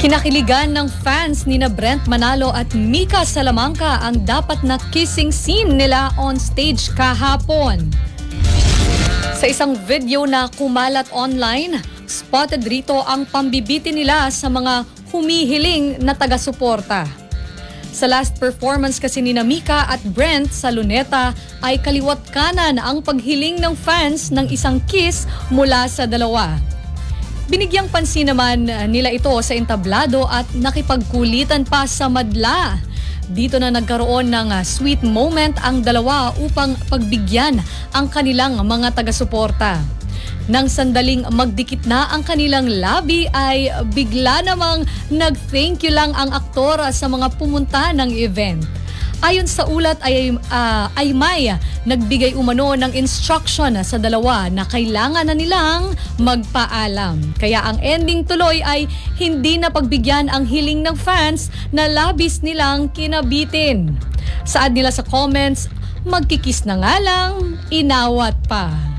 Kinakiligan ng fans ni na Brent Manalo at Mika Salamanca ang dapat na kissing scene nila on stage kahapon. Sa isang video na kumalat online, spotted rito ang pambibiti nila sa mga humihiling na taga-suporta. Sa last performance kasi ni Mika at Brent sa Luneta ay kaliwat kanan ang paghiling ng fans ng isang kiss mula sa dalawa. Binigyang pansin naman uh, nila ito sa entablado at nakipagkulitan pa sa madla. Dito na nagkaroon ng uh, sweet moment ang dalawa upang pagbigyan ang kanilang mga taga-suporta. Nang sandaling magdikit na ang kanilang labi ay bigla namang nag-thank you lang ang aktor sa mga pumunta ng event. Ayon sa ulat ay, ah, ay may nagbigay umano ng instruction sa dalawa na kailangan na nilang magpaalam. Kaya ang ending tuloy ay hindi na pagbigyan ang hiling ng fans na labis nilang kinabitin. Saad nila sa comments, magkikis na nga lang, inawat pa.